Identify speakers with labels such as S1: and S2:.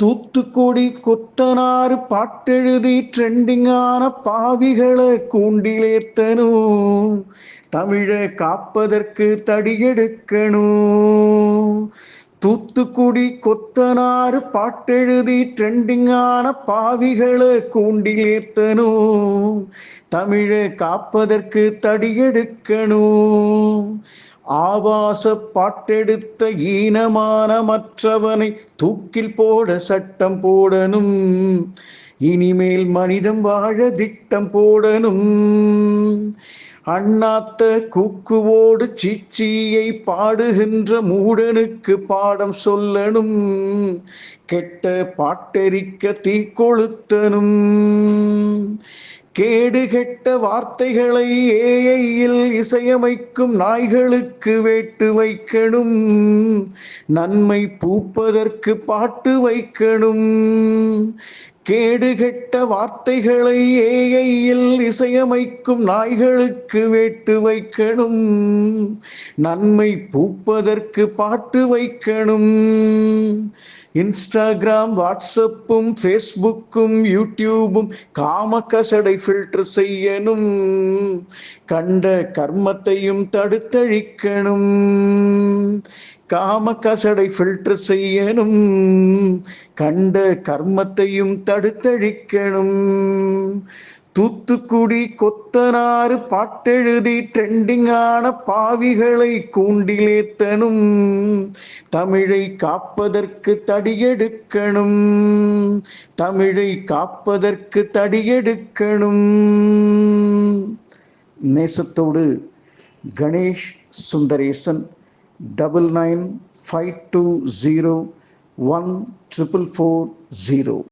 S1: தூத்துக்குடி கொத்தனாறு பாட்டெழுதி ட்ரெண்டிங்கான பாவிகளை கூண்டிலேத்தனும் தமிழை காப்பதற்கு தடியெடுக்கணும். தூத்துக்குடி கொத்தனாறு பாட்டெழுதி ட்ரெண்டிங்கான பாவிகளை கூண்டிலேத்தனும் தமிழை காப்பதற்கு தடியெடுக்கணும். ஆபாச பாட்டெடுத்த ஈனமான மற்றவனை தூக்கில் போட சட்டம் போடணும். இனிமேல் மனிதம் வாழ திட்டம் போடணும். அண்ணாத்த கூக்குவோடு சீச்சியை பாடுகின்ற மூடனுக்கு பாடம் சொல்லணும். கெட்ட பாட்டெரிக்க தீ கேடுகெட்ட கேடு கெட்ட வார்த்தைகளை ஏஐயில் இசையமைக்கும் நாய்களுக்கு வேட்டு வைக்கணும். நன்மை பூப்பதற்கு பாட்டு வைக்கணும். கேடுகெட்ட வார்த்தைகளை ஏஐயில் இசையமைக்கும் நாய்களுக்கு வேட்டு வைக்கணும். நன்மை பூப்பதற்கு பாட்டு வைக்கணும். இன்ஸ்டாகிராம் வாட்ஸ்அப்பும் ஃபேஸ்புக்கும் யூடியூபும் காம கசடை ஃபில்டர் செய்யணும். கண்ட கர்மத்தையும் தடுத்தழிக்கணும். காம கசடை ஃபில்டர் செய்யணும். கண்ட கர்மத்தையும் தடுத்தழிக்கணும். தூத்துக்குடி கொத்தனாறு பாட்டெழுதி ட்ரெண்டிங்கான பாவிகளை கூண்டிலேத்தனும் தமிழை காப்பதற்கு தடியெடுக்கணும் தமிழை காப்பதற்கு தடியெடுக்கணும் நேசத்தோடு Ganesh Sundaresan double nine five two zero one triple four zero.